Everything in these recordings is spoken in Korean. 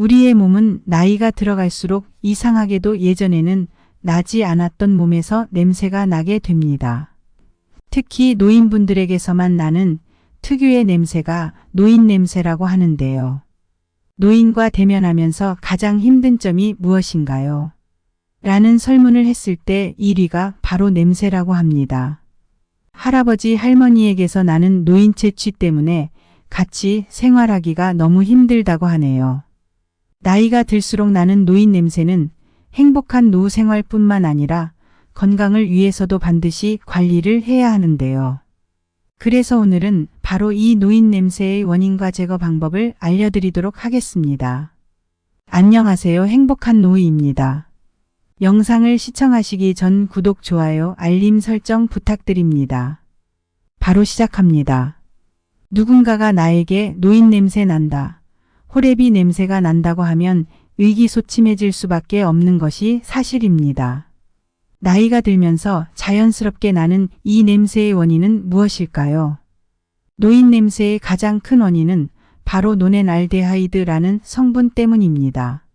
우리의 몸은 나이가 들어갈수록 이상하게도 예전에는 나지 않았던 몸에서 냄새가 나게 됩니다. 특히 노인분들에게서만 나는 특유의 냄새가 노인 냄새라고 하는데요. 노인과 대면하면서 가장 힘든 점이 무엇인가요? 라는 설문을 했을 때 1위가 바로 냄새라고 합니다. 할아버지 할머니에게서 나는 노인 채취 때문에 같이 생활하기가 너무 힘들다고 하네요. 나이가 들수록 나는 노인 냄새는 행복한 노후 생활뿐만 아니라 건강을 위해서도 반드시 관리를 해야 하는데요. 그래서 오늘은 바로 이 노인 냄새의 원인과 제거 방법을 알려드리도록 하겠습니다. 안녕하세요. 행복한 노후입니다. 영상을 시청하시기 전 구독, 좋아요, 알림 설정 부탁드립니다. 바로 시작합니다. 누군가가 나에게 노인 냄새 난다. 호레비 냄새가 난다고 하면 의기소침해질 수밖에 없는 것이 사실입니다. 나이가 들면서 자연스럽게 나는 이 냄새의 원인은 무엇일까요? 노인 냄새의 가장 큰 원인은 바로 노넨알데하이드라는 성분 때문입니다.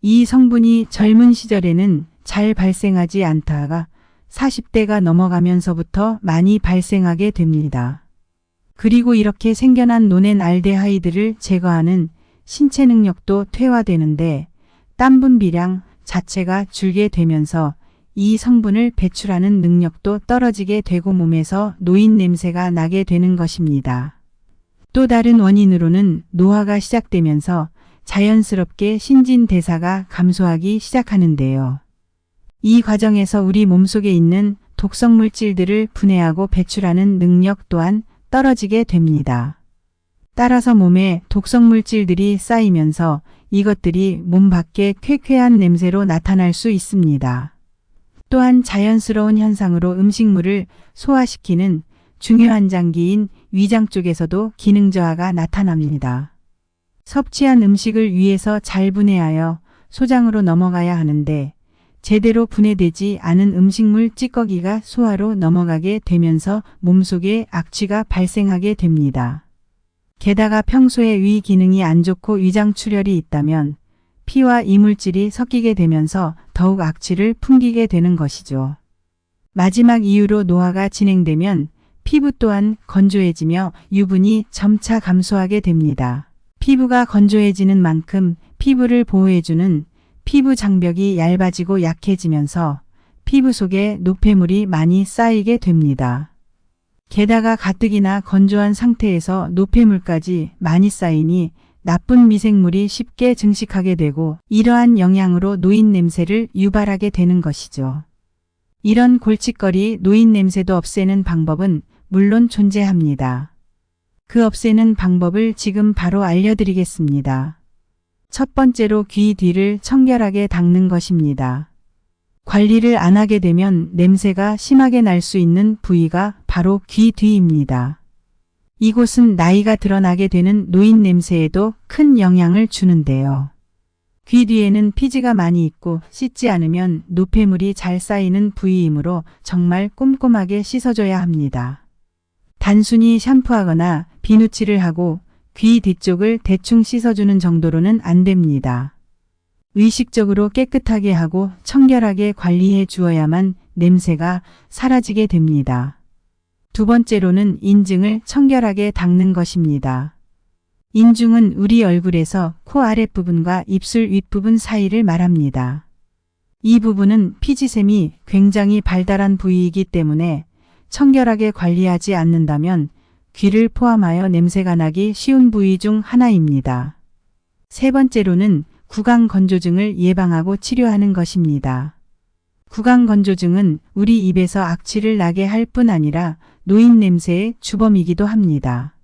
이 성분이 젊은 시절에는 잘 발생하지 않다가 40대가 넘어가면서부터 많이 발생하게 됩니다. 그리고 이렇게 생겨난 노넨알데하이드를 제거하는 신체 능력도 퇴화되는데 땀 분 비량 자체가 줄게 되면서 이 성분을 배출하는 능력도 떨어지게 되고 몸에서 노인 냄새가 나게 되는 것입니다. 또 다른 원인으로는 노화가 시작되면서 자연스럽게 신진대사가 감소하기 시작하는데요. 이 과정에서 우리 몸속에 있는 독성 물질들을 분해하고 배출하는 능력 또한 떨어지게 됩니다. 따라서 몸에 독성 물질들이 쌓이면서 이것들이 몸 밖에 쾌쾌한 냄새로 나타날 수 있습니다. 또한 자연스러운 현상으로 음식물을 소화시키는 중요한 장기인 위장 쪽에서도 기능 저하가 나타납니다. 섭취한 음식을 위해서 잘 분해하여 소장으로 넘어가야 하는데 제대로 분해되지 않은 음식물 찌꺼기가 소화로 넘어가게 되면서 몸속에 악취가 발생하게 됩니다. 게다가 평소에 위 기능이 안 좋고 위장 출혈이 있다면 피와 이물질이 섞이게 되면서 더욱 악취를 풍기게 되는 것이죠. 마지막 이유로 노화가 진행되면 피부 또한 건조해지며 유분이 점차 감소하게 됩니다. 피부가 건조해지는 만큼 피부를 보호해주는 피부 장벽이 얇아지고 약해지면서 피부 속에 노폐물이 많이 쌓이게 됩니다. 게다가 가뜩이나 건조한 상태에서 노폐물까지 많이 쌓이니 나쁜 미생물이 쉽게 증식하게 되고 이러한 영향으로 노인 냄새를 유발하게 되는 것이죠. 이런 골칫거리 노인 냄새도 없애는 방법은 물론 존재합니다. 그 없애는 방법을 지금 바로 알려드리겠습니다. 첫 번째로 귀 뒤를 청결하게 닦는 것입니다. 관리를 안 하게 되면 냄새가 심하게 날 수 있는 부위가 바로 귀 뒤입니다. 이곳은 나이가 드러나게 되는 노인 냄새에도 큰 영향을 주는데요. 귀 뒤에는 피지가 많이 있고 씻지 않으면 노폐물이 잘 쌓이는 부위이므로 정말 꼼꼼하게 씻어줘야 합니다. 단순히 샴푸하거나 비누칠을 하고 귀 뒤쪽을 대충 씻어주는 정도로는 안 됩니다. 의식적으로 깨끗하게 하고 청결하게 관리해 주어야만 냄새가 사라지게 됩니다. 두 번째로는 인중을 청결하게 닦는 것입니다. 인중은 우리 얼굴에서 코 아랫부분과 입술 윗부분 사이를 말합니다. 이 부분은 피지샘이 굉장히 발달한 부위이기 때문에 청결하게 관리하지 않는다면 귀를 포함하여 냄새가 나기 쉬운 부위 중 하나입니다. 세 번째로는 구강 건조증을 예방하고 치료하는 것입니다. 구강 건조증은 우리 입에서 악취를 나게 할 뿐 아니라 노인 냄새의 주범이기도 합니다.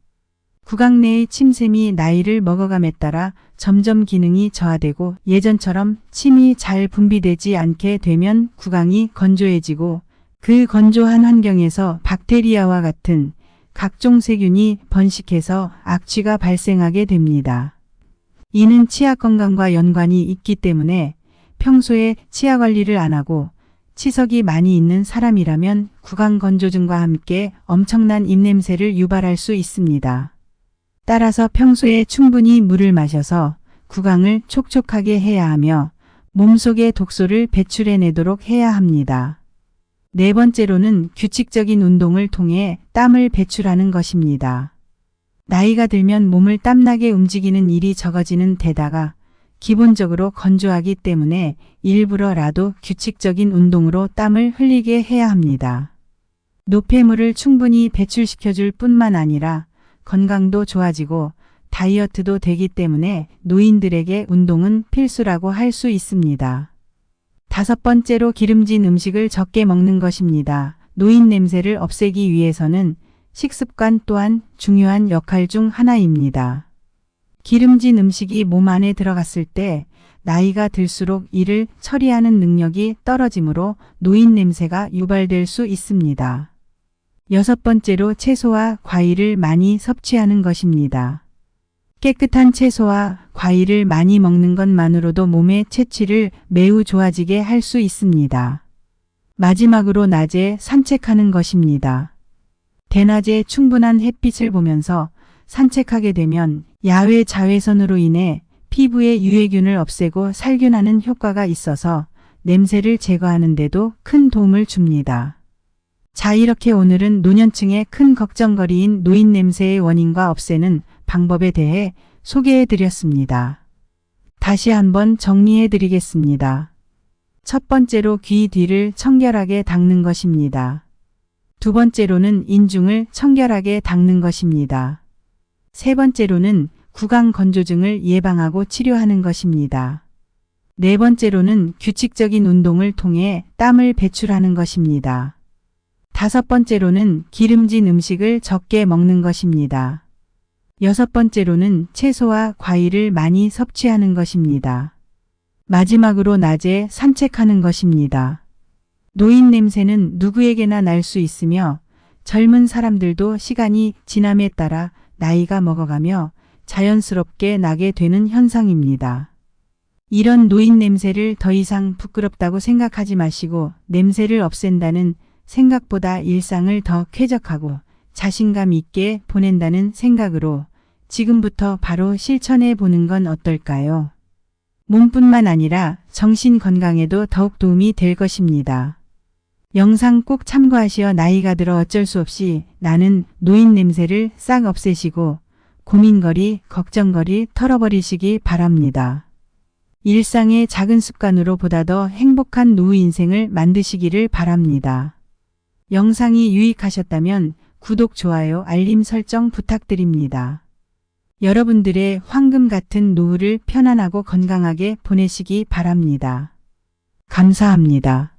구강 내의 침샘이 나이를 먹어감에 따라 점점 기능이 저하되고 예전처럼 침이 잘 분비되지 않게 되면 구강이 건조해지고 그 건조한 환경에서 박테리아와 같은 각종 세균이 번식해서 악취가 발생하게 됩니다. 이는 치아 건강과 연관이 있기 때문에 평소에 치아 관리를 안 하고 치석이 많이 있는 사람이라면 구강 건조증과 함께 엄청난 입냄새를 유발할 수 있습니다. 따라서 평소에 충분히 물을 마셔서 구강을 촉촉하게 해야 하며 몸속의 독소를 배출해내도록 해야 합니다. 네 번째로는 규칙적인 운동을 통해 땀을 배출하는 것입니다. 나이가 들면 몸을 땀나게 움직이는 일이 적어지는 데다가 기본적으로 건조하기 때문에 일부러라도 규칙적인 운동으로 땀을 흘리게 해야 합니다. 노폐물을 충분히 배출시켜줄 뿐만 아니라 건강도 좋아지고 다이어트도 되기 때문에 노인들에게 운동은 필수라고 할 수 있습니다. 다섯 번째로 기름진 음식을 적게 먹는 것입니다. 노인 냄새를 없애기 위해서는 식습관 또한 중요한 역할 중 하나입니다. 기름진 음식이 몸 안에 들어갔을 때 나이가 들수록 이를 처리하는 능력이 떨어지므로 노인 냄새가 유발될 수 있습니다. 여섯 번째로 채소와 과일을 많이 섭취하는 것입니다. 깨끗한 채소와 과일을 많이 먹는 것만으로도 몸의 채취를 매우 좋아지게 할 수 있습니다. 마지막으로 낮에 산책하는 것입니다. 대낮에 충분한 햇빛을 보면서 산책하게 되면 야외 자외선으로 인해 피부의 유해균을 없애고 살균하는 효과가 있어서 냄새를 제거하는 데도 큰 도움을 줍니다. 자, 이렇게 오늘은 노년층의 큰 걱정거리인 노인 냄새의 원인과 없애는 방법에 대해 소개해 드렸습니다. 다시 한번 정리해 드리겠습니다. 첫 번째로 귀 뒤를 청결하게 닦는 것입니다. 두 번째로는 인중을 청결하게 닦는 것입니다. 세 번째로는 구강 건조증을 예방하고 치료하는 것입니다. 네 번째로는 규칙적인 운동을 통해 땀을 배출하는 것입니다. 다섯 번째로는 기름진 음식을 적게 먹는 것입니다. 여섯 번째로는 채소와 과일을 많이 섭취하는 것입니다. 마지막으로 낮에 산책하는 것입니다. 노인 냄새는 누구에게나 날 수 있으며 젊은 사람들도 시간이 지남에 따라 나이가 먹어가며 자연스럽게 나게 되는 현상입니다. 이런 노인 냄새를 더 이상 부끄럽다고 생각하지 마시고 냄새를 없앤다는 생각보다 일상을 더 쾌적하고 자신감 있게 보낸다는 생각으로 지금부터 바로 실천해 보는 건 어떨까요? 몸뿐만 아니라 정신 건강에도 더욱 도움이 될 것입니다. 영상 꼭 참고하시어 나이가 들어 어쩔 수 없이 나는 노인 냄새를 싹 없애시고 고민거리, 걱정거리 털어버리시기 바랍니다. 일상의 작은 습관으로 보다 더 행복한 노후 인생을 만드시기를 바랍니다. 영상이 유익하셨다면 구독, 좋아요, 알림 설정 부탁드립니다. 여러분들의 황금 같은 노후를 편안하고 건강하게 보내시기 바랍니다. 감사합니다.